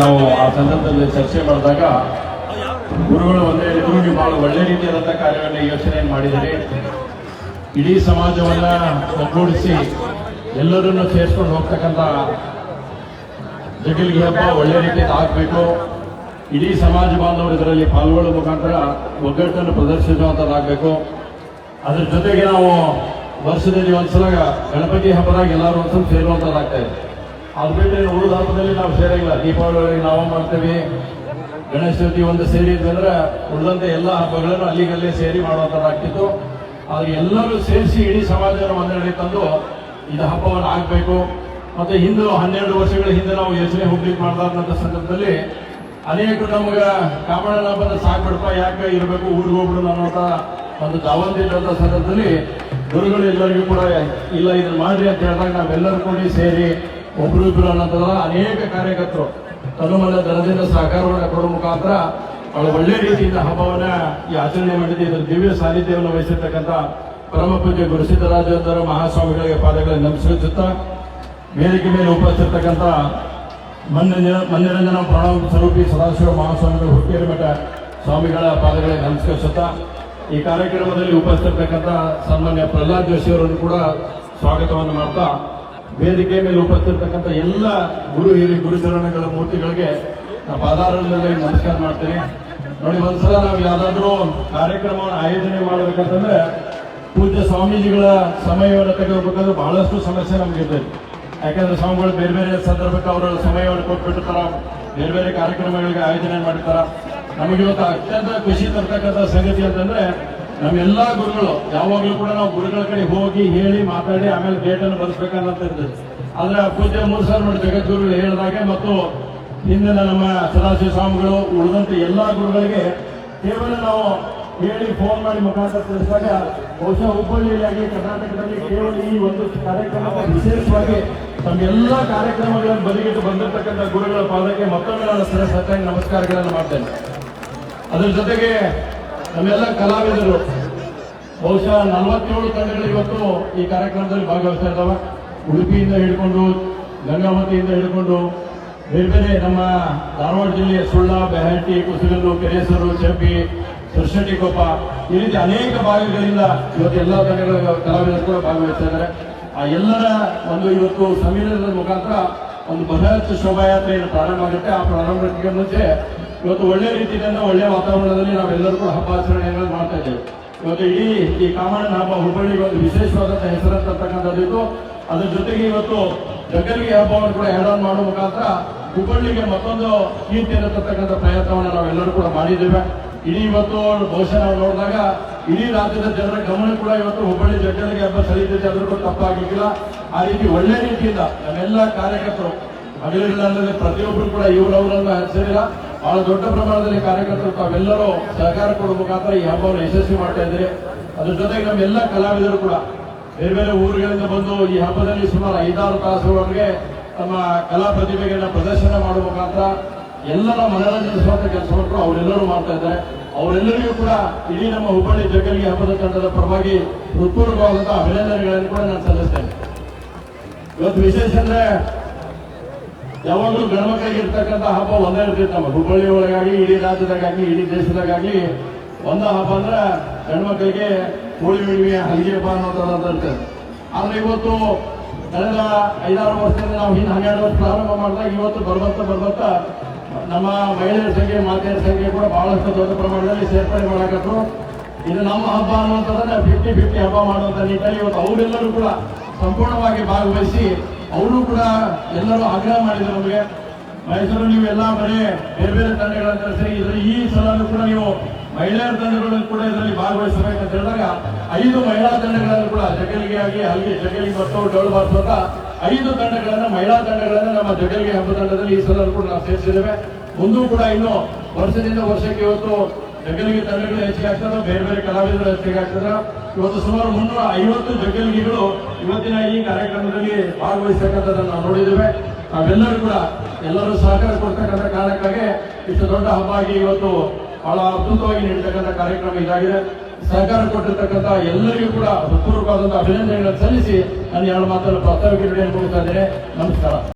ನಾವು ಆ ಸಂದರ್ಭದಲ್ಲಿ ಚರ್ಚೆ ಮಾಡಿದಾಗ ಗುರುಗಳು ಒಂದೇ ನೀವು ಬಹಳ ಒಳ್ಳೆ ರೀತಿಯಾದಂಥ ಕಾರ್ಯವನ್ನು ಯೋಚನೆ ಮಾಡಿದರೆ ಇಡೀ ಸಮಾಜವನ್ನ ಒಗ್ಗೂಡಿಸಿ ಎಲ್ಲರನ್ನು ಸೇರಿಸ್ಕೊಂಡು ಹೋಗ್ತಕ್ಕಂಥ ಜಗಿಲ್ಗೆ ಹಬ್ಬ ಒಳ್ಳೆ ರೀತಿಯಲ್ಲಿ ಆಗಬೇಕು. ಇಡೀ ಸಮಾಜ ಬಾಂಧವರು ಇದರಲ್ಲಿ ಪಾಲ್ಗೊಳ್ಳುವ ಮುಖಾಂತರ ಒಗ್ಗಟ್ಟನ್ನು ಪ್ರದರ್ಶಿಸುವಂಥದ್ದಾಗಬೇಕು ಅದ್ರ ಜೊತೆಗೆ ನಾವು ವರ್ಷದಲ್ಲಿ ಒಂದ್ಸಲ ಗಣಪತಿ ಹಬ್ಬದಾಗ ಎಲ್ಲರೂ ಒಂದ್ಸಲ ಸೇರುವಂಥದ್ದಾಗ್ತಾ ಇದೆ. ಅದು ಬಿಟ್ಟರೆ ಉಳಿದ ಹಬ್ಬದಲ್ಲಿ ನಾವು ಸೇರಂಗಿಲ್ಲ ದೀಪಾವಳಿ ನಾವು ಮಾಡ್ತೇವೆ? ಗಣೇಶ ಚತುರ್ಥಿ ಒಂದು ಸೇರಿದ್ವಿ ಅಂದ್ರೆ ಉಳಿದಂತೆ ಎಲ್ಲ ಹಬ್ಬಗಳನ್ನು ಅಲ್ಲಿಗಲ್ಲೇ ಸೇರಿ ಮಾಡುವಂಥದ್ದಾಗ್ತಿತ್ತು. ಆದ್ರೆ ಎಲ್ಲರೂ ಸೇರಿಸಿ ಇಡೀ ಸಮಾಜವನ್ನು ಒಂದೆಡೆ ತಂದು ಇದು ಹಬ್ಬವನ್ನು ಆಗಬೇಕು. ಮತ್ತೆ ಹಿಂದೂ ಹನ್ನೆರಡು ವರ್ಷಗಳ ಹಿಂದೆ ನಾವು ಯೋಚನೆ ಹೋಗ್ಲಿಕ್ಕೆ ಮಾಡ್ದಂಥ ಸಂದರ್ಭದಲ್ಲಿ ಅನೇಕರು ನಮ್ಗ ಕಾಮಣ್ಣನ ಹಬ್ಬದ ಸಾಕ್ಬಿಡಪ್ಪ ಯಾಕೆ ಇರಬೇಕು, ಊರಿಗೆ ಹೋಗ್ಬಿಡೋಣ ಅನ್ನೋಂಥ ಒಂದು ದಾವಂತಿ ಇದ್ದಂಥ ಸಂದರ್ಭದಲ್ಲಿ ಗುರುಗಳು ಎಲ್ಲರಿಗೂ ಕೂಡ, ಇಲ್ಲ, ಇದನ್ನ ಮಾಡ್ರಿ ಅಂತ ಹೇಳಿದಾಗ ನಾವೆಲ್ಲರೂ ಕೂಡಿ ಸೇರಿ ಒಬ್ರು ಇಬ್ರು ಅನೇಕ ಕಾರ್ಯಕರ್ತರು. ತನುಮನ ದನದಿಂದ ಸಹಕಾರವನ್ನು ಕೊಡುವ ಮುಖಾಂತರ ಬಹಳ ಒಳ್ಳೆ ರೀತಿಯಿಂದ ಹಬ್ಬವನ್ನ ಈ ಆಚರಣೆ ಮಾಡಿದ್ದು, ಇದರ ದಿವ್ಯ ಸಾನ್ನಿಧ್ಯವನ್ನು ವಹಿಸಿರ್ತಕ್ಕಂಥ ಪರಮ ಪೂಜ್ಯ ಗುರುಸಿದ್ದರಾಜೇಂದ್ರ ಮಹಾಸ್ವಾಮಿಗಳಿಗೆ ಪಾದಗಳನ್ನು ನಮಸ್ಕರಿಸುತ್ತಾ, ವೇದಿಕೆ ಮೇಲೆ ಉಪಸ್ಥಿರ್ತಕ್ಕಂಥ ಮನ್ನಿರ ಮನ್ನಿರಂಜನ ಪ್ರಾಣ ಸ್ವರೂಪಿ ಸದಾಶಿವ ಮಹಾಸ್ವಾಮಿಗಳು ಹುಕ್ಕೇರಿ ಮಠ ಸ್ವಾಮಿಗಳ ಪಾದಗಳಿಗೆ ನಮಸ್ಕರಿಸುತ್ತಾ, ಈ ಕಾರ್ಯಕ್ರಮದಲ್ಲಿ ಉಪಸ್ಥಿತಕ್ಕಂಥ ಸನ್ಮಾನ್ಯ ಪ್ರಹ್ಲಾದ್ ಜೋಶಿಯವರನ್ನು ಕೂಡ ಸ್ವಾಗತವನ್ನು ಮಾಡ್ತಾ ವೇದಿಕೆ ಮೇಲೆ ಉಪಸ್ಥಿರ್ತಕ್ಕಂಥ ಎಲ್ಲ ಗುರು ಹಿರಿ ಗುರುಚರಣಗಳ ಮೂರ್ತಿಗಳಿಗೆ ನಾವು ಪಾದಾರದಲ್ಲಿ ನಮಸ್ಕಾರ ಮಾಡ್ತೀನಿ. ನೋಡಿ, ಒಂದ್ಸಲ ನಾವು ಯಾವ್ದಾದ್ರು ಕಾರ್ಯಕ್ರಮವನ್ನು ಆಯೋಜನೆ ಮಾಡಬೇಕಂತಂದ್ರೆ ಪೂಜ್ಯ ಸ್ವಾಮೀಜಿಗಳ ಸಮಯವನ್ನು ತೆಗೆದುಬೇಕಾದ್ರೆ ಬಹಳಷ್ಟು ಸಮಸ್ಯೆ ನಮ್ಗೆ ಇರ್ತೈತಿ ಯಾಕಂದ್ರೆ ಸ್ವಾಮಿಗಳು ಬೇರೆ ಬೇರೆ ಸಂದರ್ಭಕ್ಕೆ ಅವರ ಸಮಯವನ್ನು ಕೊಟ್ಬಿಟ್ಟಿರ್ತಾರ ಬೇರೆ ಬೇರೆ ಕಾರ್ಯಕ್ರಮಗಳಿಗೆ ಆಯೋಜನೆ ಮಾಡಿರ್ತಾರ. ನಮಗೆ ಇವತ್ತು ಅತ್ಯಂತ ಖುಷಿ ತರ್ತಕ್ಕಂಥ ಸಂಗತಿ ಅಂತಂದ್ರೆ ನಮ್ಮೆಲ್ಲಾ ಗುರುಗಳು, ಯಾವಾಗಲೂ ಕೂಡ ನಾವು ಗುರುಗಳ ಕಡೆ ಹೋಗಿ ಹೇಳಿ ಮಾತಾಡಿ ಆಮೇಲೆ ಡೇಟನ್ನು ಬರೆಸ್ಬೇಕನ್ನಂತ ಇರ್ತದೆ ಆದ್ರೆ ಪೂಜೆ ಮೂರು ಸಾವಿರ ನೋಡಿ ಜಗದ್ಗುರುಗಳು ಹೇಳಿದಾಗೆ ಮತ್ತು ಹಿಂದಿನ ನಮ್ಮ ಸದಾಶಿವ ಸ್ವಾಮಿಗಳು, ಉಳಿದಂತೆ ಎಲ್ಲಾ ಗುರುಗಳಿಗೆ ಕೇವಲ ನಾವು ಹೇಳಿ ಫೋನ್ ಮಾಡಿ ಮುಖಾಂತರ ತಿಳಿಸಿದಾಗ ಬಹುಶಃ ಹುಬ್ಬಳ್ಳಿಯಾಗಿ ಕರ್ನಾಟಕದಲ್ಲಿ ಕೇವಲ ಈ ಒಂದು ಕಾರ್ಯಕ್ರಮ ವಿಶೇಷವಾಗಿ ತಮ್ಮೆಲ್ಲ ಕಾರ್ಯಕ್ರಮಗಳನ್ನು ಬದಿಗಿಟ್ಟು ಬಂದಿರತಕ್ಕಂಥ ಗುರುಗಳ ಪಾದಕ್ಕೆ ಮತ್ತೊಮ್ಮೆ ನಾನು ಸರ ಸತ್ಯ ನಮಸ್ಕಾರಗಳನ್ನು ಮಾಡ್ತೇನೆ. ಅದರ ಜೊತೆಗೆ ನಮ್ಮೆಲ್ಲ ಕಲಾವಿದರು. ಬಹುಶಃ ನಲವತ್ತೇಳು ತಂಡಗಳು ಇವತ್ತು ಈ ಕಾರ್ಯಕ್ರಮದಲ್ಲಿ ಭಾಗವಹಿಸ್ತಾ ಇದ್ದಾವೆ. ಉಡುಪಿಯಿಂದ ಹಿಡ್ಕೊಂಡು, ಗಂಗಾವತಿಯಿಂದ ಹಿಡ್ಕೊಂಡು, ಬೇರೆ ಬೇರೆ ನಮ್ಮ ಧಾರವಾಡ ಜಿಲ್ಲೆಯ ಸುಳ್ಳ ಬೆಹಟ್ಟಿ ಕುಸುಗಲ್ಲು, ಕೆರೇಸರು, ಚಬ್ಬಿ, ಸುರ್ಶೆಟ್ಟಿಕೊಪ್ಪ, ಈ ರೀತಿ ಅನೇಕ ಭಾಗಗಳಿಂದ ಇವತ್ತು ಎಲ್ಲ ತಂಡಗಳ ಕಲಾವಿದರು ಕೂಡ ಭಾಗವಹಿಸ್ತಾ ಇದ್ದಾರೆ. ಆ ಎಲ್ಲರ ಒಂದು ಇವತ್ತು ಸಮ್ಮೇಳನದ ಮುಖಾಂತರ ಒಂದು ಬೃಹತ್ ಶೋಭಾಯಾತ್ರೆಯನ್ನು ಪ್ರಾರಂಭ ಆಗುತ್ತೆ. ಆ ಪ್ರಾರಂಭಕ್ಕೆ ಮುಂಚೆ ಇವತ್ತು ಒಳ್ಳೆ ರೀತಿಯಿಂದ ಒಳ್ಳೆ ವಾತಾವರಣದಲ್ಲಿ ನಾವೆಲ್ಲರೂ ಕೂಡ ಹಬ್ಬ ಆಚರಣೆಗಳನ್ನು ಮಾಡ್ತಾ ಇದ್ದೇವೆ. ಇವತ್ತು ಇಡೀ ಈ ಕಾಮಣ್ಣ ಹಬ್ಬ, ಹುಬ್ಬಳ್ಳಿಗೆ ಒಂದು ವಿಶೇಷವಾದಂತಹ ಹೆಸರಅಂತಕ್ಕಂಥದ್ದು ಇತ್ತು. ಅದ್ರ ಜೊತೆಗೆ ಇವತ್ತು ಜಗಲಿಗೆ ಹಬ್ಬವನ್ನು ಕೂಡ ಆನ್ ಮಾಡುವ ಮುಖಾಂತರ ಹುಬ್ಬಳ್ಳಿಗೆ ಮತ್ತೊಂದು ಕೀರ್ತಿಯನ್ನು ತರ್ತಕ್ಕಂಥ ಪ್ರಯತ್ನವನ್ನು ನಾವೆಲ್ಲರೂ ಕೂಡ ಮಾಡಿದ್ದೇವೆ. ಇಡೀ ಇವತ್ತು ಬಹುಶಃ ನಾವು ನೋಡಿದಾಗ ಇಡೀ ರಾಜ್ಯದ ಜನರ ಗಮನ ಕೂಡ ಇವತ್ತು ಹುಬ್ಬಳ್ಳಿ ಜಗ್ಗಲಿಗೆ ಹಬ್ಬ ಸೆಳೀತಿದೆ ಕೂಡ ತಪ್ಪಾಗಿದ್ದಿಲ್ಲ ಆ ರೀತಿ ಒಳ್ಳೆ ರೀತಿಯಿಂದ ನಮ್ಮೆಲ್ಲ ಕಾರ್ಯಕರ್ತರು ಹಗಲಿರುಳಲ್ಲದೆ ಪ್ರತಿಯೊಬ್ಬರು ಕೂಡ ಇವರವರನ್ನ ಸೇರಿಲ್ಲ ಬಹಳ ದೊಡ್ಡ ಪ್ರಮಾಣದಲ್ಲಿ ಕಾರ್ಯಕರ್ತರು ತಾವೆಲ್ಲರೂ ಸಹಕಾರ ಕೊಡುವ ಮುಖಾಂತರ ಈ ಹಬ್ಬವನ್ನು ಯಶಸ್ವಿ ಮಾಡ್ತಾ ಇದ್ದಾರೆ. ಅದ್ರ ಜೊತೆಗೆ ನಮ್ಮೆಲ್ಲ ಕಲಾವಿದರು ಕೂಡ ಬೇರೆ ಬೇರೆ ಊರುಗಳಿಂದ ಬಂದು ಈ ಹಬ್ಬದಲ್ಲಿ ಸುಮಾರು ಐದಾರು ತಾಸುಗಳವರೆಗೆ ತಮ್ಮ ಕಲಾ ಪ್ರತಿಭೆಗಳನ್ನ ಪ್ರದರ್ಶನ ಮಾಡುವ ಮುಖಾಂತರ ಎಲ್ಲರ ಮನರಂಜಿಸುವಂತ ಕೆಲಸವನ್ನು ಅವರೆಲ್ಲರೂ ಮಾಡ್ತಾ ಇದ್ದಾರೆ. ಅವರೆಲ್ಲರಿಗೂ ಕೂಡ ಇಡೀ ನಮ್ಮ ಹುಬ್ಬಳ್ಳಿ ಜಗಲಿಗೆ ಹಬ್ಬದ ತಂಡದ ಪರವಾಗಿ ಹೃತ್ಪೂರ್ವಕವಾದಂತಹ ಅಭಿನಂದನೆಗಳನ್ನು ಕೂಡ ನಾನು ಸಲ್ಲಿಸ್ತೇನೆ. ಇವತ್ತು ವಿಶೇಷ ಅಂದ್ರೆ ಯಾವಾಗಲೂ ಗಣಮಕ್ಕಳಿಗೆ ಇರ್ತಕ್ಕಂಥ ಹಬ್ಬ ಒಂದೇ ಇರ್ತೈತೆ ನಮ್ಮ ಹುಬ್ಬಳ್ಳಿ ಒಳಗಾಗಿ ಇಡೀ ರಾಜ್ಯದಾಗಾಗ್ಲಿ, ಇಡೀ ದೇಶದಾಗಾಗ್ಲಿ. ಒಂದ ಹಬ್ಬ ಅಂದ್ರೆ ಗಂಡ್ಮಕ್ಳಿಗೆ ಹೋಳಿ ಹುಣ್ಣಿಮೆ, ಹಲಿಗೆ ಹಬ್ಬ ಅನ್ನೋದು ಇರ್ತದೆ. ಆದ್ರೆ ಇವತ್ತು ಕಳೆದ ಐದಾರು ವರ್ಷದಿಂದ ನಾವು ಹಿಂದೆ ಹನ್ನೆರಡು ವರ್ಷ ಪ್ರಾರಂಭ ಮಾಡಿದಾಗ ಇವತ್ತು ಬರ್ಬತ್ತ ಬರ್ಬರ್ತಾ ನಮ್ಮ ಮಹಿಳೆಯರ ಸಂಖ್ಯೆ ಮಾತೆಯರ ಸಂಖ್ಯೆ ಕೂಡ ಬಹಳಷ್ಟು ದೊಡ್ಡ ಪ್ರಮಾಣದಲ್ಲಿ ಸೇರ್ಪಡೆ ಮಾಡಕತ್ತು ಇದು ನಮ್ಮ ಹಬ್ಬ ಅನ್ನುವಂಥದ್ದನ್ನ ಫಿಫ್ಟಿ ಫಿಫ್ಟಿ ಹಬ್ಬ ಮಾಡುವಂಥ ನಿಟ್ಟಲ್ಲಿ ಇವತ್ತು ಅವರೆಲ್ಲರೂ ಕೂಡ ಸಂಪೂರ್ಣವಾಗಿ ಭಾಗವಹಿಸಿ ಅವರು ಕೂಡ ಎಲ್ಲರೂ ಆಗ್ರಹ ಮಾಡಿದ್ರು ನಮಗೆ. ಮೈಸೂರು ನೀವು ಎಲ್ಲ ಬರೀ ಬೇರೆ ಬೇರೆ ತಂಡಗಳಂತ ಸರಿ ಈ ಸಲನೂ ಕೂಡ ನೀವು ಮಹಿಳೆಯರ ತಂಡಗಳು ಕೂಡ ಇದರಲ್ಲಿ ಭಾಗವಹಿಸಬೇಕಂತ ಹೇಳಿದಾಗ ಐದು ಮಹಿಳಾ ತಂಡಗಳನ್ನು ಕೂಡ ಜಗಲಿಗೆ ಆಗಿ ಹಲ್ಗೆ ಜಗಲಿಗೆ ಮತ್ತು ಡೊಳ್ಳು ಬಾರಿಸುವಂತ ಐದು ತಂಡಗಳನ್ನು, ಮಹಿಳಾ ತಂಡಗಳನ್ನು ನಮ್ಮ ಜಗಳಿಗೆ ಹಬ್ಬ ತಂಡದಲ್ಲಿ ಈ ಸಲ ಕೂಡ ನಾವು ಸೇರಿಸಿದ್ದೇವೆ. ಮುಂದೂ ಕೂಡ ಇನ್ನು ವರ್ಷದಿಂದ ವರ್ಷಕ್ಕೆ ಇವತ್ತು ಜಗಲಿಗೆ ತಂಡಗಳು ಹೆಚ್ಚಿಗೆ ಆಗ್ತದೆ ಬೇರೆ ಬೇರೆ ಕಲಾವಿದರು ಹೆಚ್ಚಿಗೆ ಆಗ್ತದೆ. ಇವತ್ತು ಸುಮಾರು ಮುನ್ನೂರ ಐವತ್ತು ಜಗಲಿಗೆಗಳು ಇವತ್ತಿನ ಈ ಕಾರ್ಯಕ್ರಮದಲ್ಲಿ ಭಾಗವಹಿಸತಕ್ಕಂಥದ್ದನ್ನು ನಾವು ನೋಡಿದ್ದೇವೆ. ನಾವೆಲ್ಲರೂ ಕೂಡ ಎಲ್ಲರೂ ಸಹಕಾರ ಕೊಡ್ತಕ್ಕಂಥ ಕಾರಣಕ್ಕಾಗಿ ಇಷ್ಟು ದೊಡ್ಡ ಹಬ್ಬ ಆಗಿ ಇವತ್ತು ಬಹಳ ಅದ್ಭುತವಾಗಿ ನೀಡತಕ್ಕಂಥ ಕಾರ್ಯಕ್ರಮ ಇದಾಗಿದೆ. ಸಹಕಾರ ಕೊಟ್ಟಿರ್ತಕ್ಕಂಥ ಎಲ್ಲರಿಗೂ ಕೂಡ ಹೃತ್ಪೂರ್ವಕವಾದಂತಹ ಅಭಿನಂದನೆಗಳನ್ನು ಸಲ್ಲಿಸಿ ನಾನು ಎರಡು ಮಾತನ್ನು ಪ್ರಾಸ್ತಾವಿಕ ಮುಗಿಸ್ತಾ ಇದ್ದೇನೆ ನಮಸ್ಕಾರ.